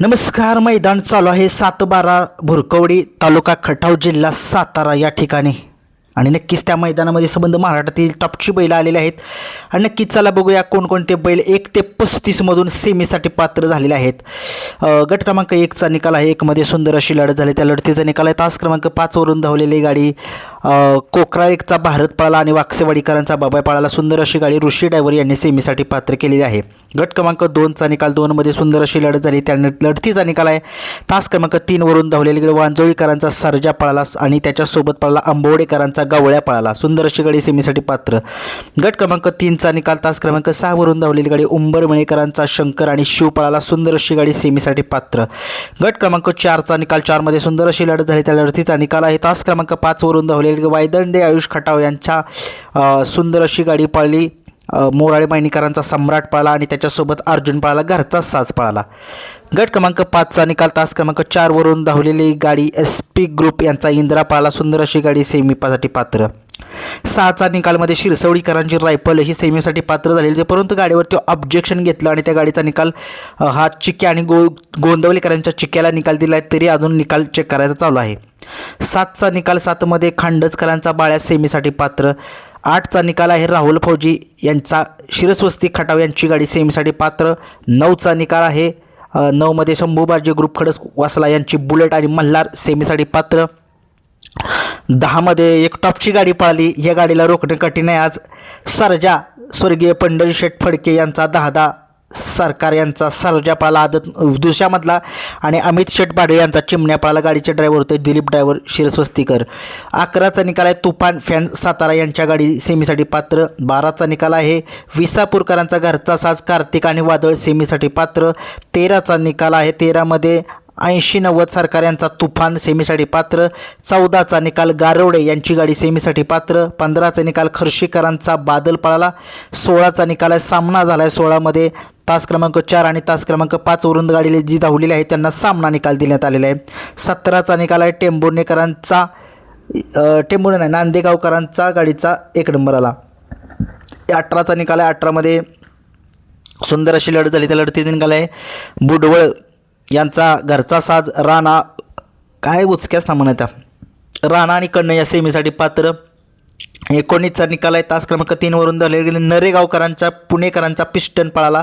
नमस्कार मैदान चालू आहे सातबारा भुरकवडी तालुका खटाव जिल्हा सातारा या ठिकाणी. आणि नक्कीच त्या मैदानामध्ये संबंध महाराष्ट्रातील टॉपची बैलं आलेली आहेत. आणि नक्कीच चला बघूया कोणकोणते बैल एक ते पस्तीसमधून सेमीसाठी पात्र झालेले आहेत. गट क्रमांक एकचा निकाल आहे. एकमध्ये सुंदर अशी लढत झाली. त्या लढतीचा निकाल आहे. तास क्रमांक पाचवरून धावलेली गाडी अ, एकचा भारत पळाला आणि वाक्सेवाडीकरांचा बाबाय पळाला सुंदर अशी गाडी ऋषी डायवर यांनी सेमीसाठी पात्र केलेली आहे. गट क्रमांक दोनचा निकाल दोनमध्ये सुंदर अशी लढत झाली. त्या लढतीचा निकाल आहे. तास क्रमांक तीनवरून धावलेलीकडे गाडी वांजोळीकरांचा सर्जा पळाला आणि त्याच्यासोबत पळाला आंबोडेकरांचा गवळ्या पळाला. सुंदर अशी गाडी सेमीसाठी पात्र. गट क्रमांक तीनचा निकाल तास क्रमांक सहावरून धावलेली गाडी उंबरमणेकरांचा शंकर आणि शिव पळाला. सुंदर अशी गाडी सेमीसाठी पात्र. गट क्रमांक चारचा निकाल चारमध्ये सुंदर अशी लढत झाली. त्या लढतीचा निकाल आहे. तास क्रमांक पाचवरून धावलेली वायदंडे आयुष खटाव यांच्या सुंदर अशी गाडी पळली. मोराळे मायनीकरांचा सम्राट पळाला आणि त्याच्यासोबत अर्जुन पळाला घरचा साज पळाला. गट क्रमांक पाचचा निकाल तास क्रमांक चारवरून धावलेली गाडी एस पी ग्रुप यांचा इंदिरा पळाला सुंदर अशी गाडी सेमीपासाठी पात्र. सहाचा निकालमध्ये शिरसवडीकरांची रायफल ही सेमीसाठी पात्र झालेली होती परंतु गाडीवरती ऑब्जेक्शन घेतलं आणि त्या गाडीचा निकाल हा चिक्या आणि गो गोंदवलेकरांच्या चिक्याला निकाल दिला आहे तरी अजून निकाल चेक करायचा चालू आहे. सातचा निकाल सातमध्ये खांडसकरांचा बाळ्या सेमीसाठी पात्र. आठचा निकाल आहे राहुल फौजी यांचा. शिरस्वस्ती खटाव यांची गाडी सेमीसाठी पात्र. नऊचा निकाल आहे नऊमध्ये शंभूबाजी ग्रुप खडस वासला यांची बुलेट आणि मल्हार सेमीसाठी पात्र. दहामध्ये एक टॉपची गाडी पळाली या गाडीला रोखणे कठीण आहे आज. सरजा स्वर्गीय पंढरी शेठ फडके यांचा दहा दहा सरकार यांचा सरजापाला आदत दुशामधला आणि अमित शेठ बाडे यांचा चिमण्यापाळाला गाडीचे ड्रायव्हर होते दिलीप ड्रायव्हर शिरस्वस्तीकर. अकराचा निकाल आहे तुफान फॅन सातारा यांच्या गाडी सेमीसाठी पात्र. बाराचा निकाल आहे विसापूरकरांचा घरचा साज कार्तिक आणि वादळ सेमीसाठी पात्र. तेराचा निकाल आहे तेरामध्ये ऐंशी नव्वद सरकार यांचा तुफान सेमीसाठी पात्र चौदाचा निकाल गारवडे यांची गाडी सेमीसाठी पात्र पंधराचा निकाल खर्शीकरांचा बादल पळाला सोळाचा निकाल आहे सामना झाला आहे सोळामध्ये. तास क्रमांक चार आणि तास क्रमांक पाचवरून गाडीला जी धावलेली आहे त्यांना सामना निकाल देण्यात आलेला आहे. सतराचा निकाल आहे टेंभुर्णेकरांचा टेंबुर्णे नाही नांदेगावकरांचा गाडीचा एक नंबर आला. अठराचा निकाल आहे अठरामध्ये. सुंदर अशी लढत झाली त्या लढतीचा निकाल आहे. बुडवळ यांचा घरचा साज राणा काय उचक्याच ना म्हणत राणा आणि कन्न या सेमीसाठी पात्र. एकोणीसचा निकाल आहे. तास क्रमांक तीनवरून धरले गेले. नरेगावकरांच्या पुणेकरांचा पिस्टन पळाला.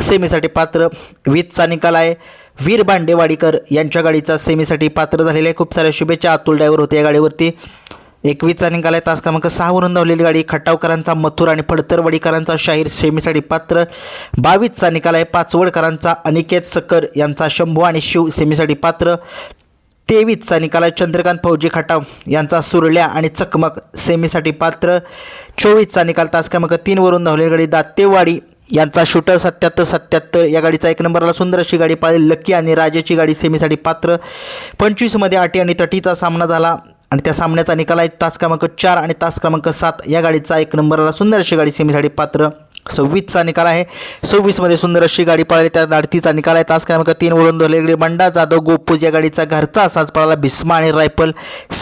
सेमीसाठी पात्र. वीजचा निकाल आहे. वीर भांडेवाडीकर यांच्या गाडीचा सेमीसाठी पात्र झालेला. आहे खूप साऱ्या शुभेच्छा अतुल ड्रायव्हर होते या गाडीवरती. एकवीसचा निकालाय तास क्रमांक सहावरून धावलेली गाडी खटावकरांचा मथुर आणि फडतरवाडीकरांचा शाहीर सेमीसाठी पात्र. बावीसचा निकाल आहे पाचवडकरांचा अनिकेत सकर यांचा शंभू आणि शिव सेमीसाठी पात्र. तेवीसचा निकाल आहे चंद्रकांत फौजी खटाव यांचा सुरल्या आणि चकमक सेमीसाठी पात्र. चोवीसचा निकाल तास क्रमांक तीनवरून धावलेली गाडी दातेवाडी यांचा शूटर सत्याहत्तर सत्याहत्तर. या गाडीचा एक नंबरला सुंदर अशी गाडी पाळली. लकी आणि राजाची गाडी सेमीसाठी पात्र. पंचवीसमध्ये आटी आणि तटीचा सामना झाला. आणि त्या सामन्याचा निकाल आहे तास क्रमांक चार आणि तास क्रमांक सात. या गाडीचा एक नंबरला सुंदर अशी गाडी सेमीसाठी पात्र सव्वीसचा निकाल आहे. सव्वीसमध्ये सुंदर अशी गाडी पळाली. त्या आडतीचा निकाल आहे. तास क्रमांक तीन वरून धरलेली बंडा जाधव गोपूज या गाडीचा घरचा असाच पळाला. भीष्मा आणि रायफल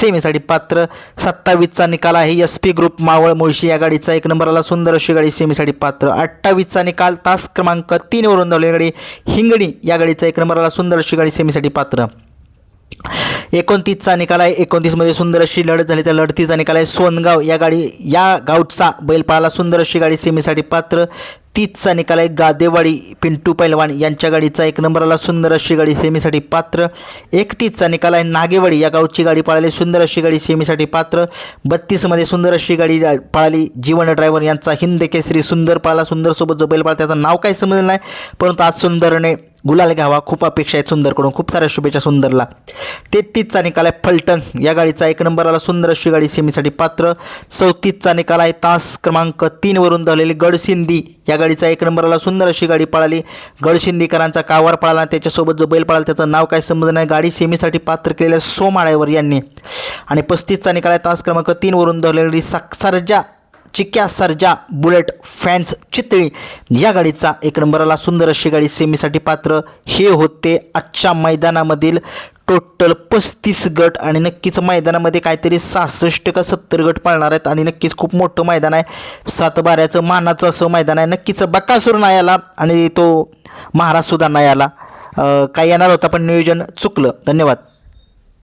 सेमीसाठी पात्र सत्तावीसचा निकाल आहे. S P group Maval Mulshi या गाडीचा एक नंबरला सुंदर अशी गाडी सेमीसाठी पात्र अठ्ठावीसचा निकाल. तास क्रमांक तीन वळून धावलेली गाडी हिंगणी या गाडीचा एक नंबरला सुंदर अशी गाडी सेमीसाठी पात्र एकोणतीसचा निकाल आहे. एकोणतीसमध्ये सुंदर अशी लढत झाली. त्या लढतीचा निकाल आहे. सोनगाव या गाडी या गावचा बैलपाळाला सुंदर अशी गाडी सेमीसाठी पात्र. तीसचा निकाल आहे. गादेवाडी पिंटू पैलवान यांच्या गाडीचा एक नंबरला सुंदर अशी गाडी सेमीसाठी पात्र. एकतीसचा निकाल आहे. नागेवाडी या गावची गाडी पाळाली सुंदर अशी गाडी सेमीसाठी पात्र. बत्तीसमध्ये सुंदर अशी गाडी पाळाली जीवन ड्रायव्हर यांचा. हिंद केसरी सुंदर पाळाला. सुंदरसोबत जो बैल त्याचं नाव काही समजलं नाही. परंतु आज सुंदरने गुलाल घ्यावा खूप अपेक्षा आहेत सुंदरकडून खूप साऱ्या शुभेच्छा सुंदरला. तेहतीसचा निकाल आहे फलटण या गाडीचा एक नंबरला सुंदर अशी गाडी सेमीसाठी पात्र. चौतीसचा निकाल आहे तास क्रमांक तीनवरून धावलेली गडसिंदी या गाडीचा एक नंबरला सुंदर अशी गाडी पळाली. गडसिंदीकरांचा कावर पळाला त्याच्यासोबत जो बैल पळाला त्याचं नाव काय समजलं नाही गाडी सेमीसाठी पात्र केलेल्या सोमाळ्यावर यांनी. आणि पस्तीसचा निकाल आहे तास क्रमांक तीनवरून धावलेली साक्षरजा चिक्या सर्जा बुलेट फॅन्स चितळी या गाडीचा एक नंबरला सुंदर अशी गाडी सेमीसाठी पात्र. हे होते आजच्या मैदानामधील टोटल पस्तीस गट आणि नक्कीच मैदानामध्ये काहीतरी सहासष्ट का सत्तर गट पाळणार आहेत आणि नक्कीच खूप मोठं मैदान आहे. सातबाऱ्याचं मानाचं असं मैदान आहे. नक्कीच बकासूर नाही आला आणि तो महाराज सुद्धा नाही आला. काही काय येणार होता पण नियोजन चुकलं. धन्यवाद.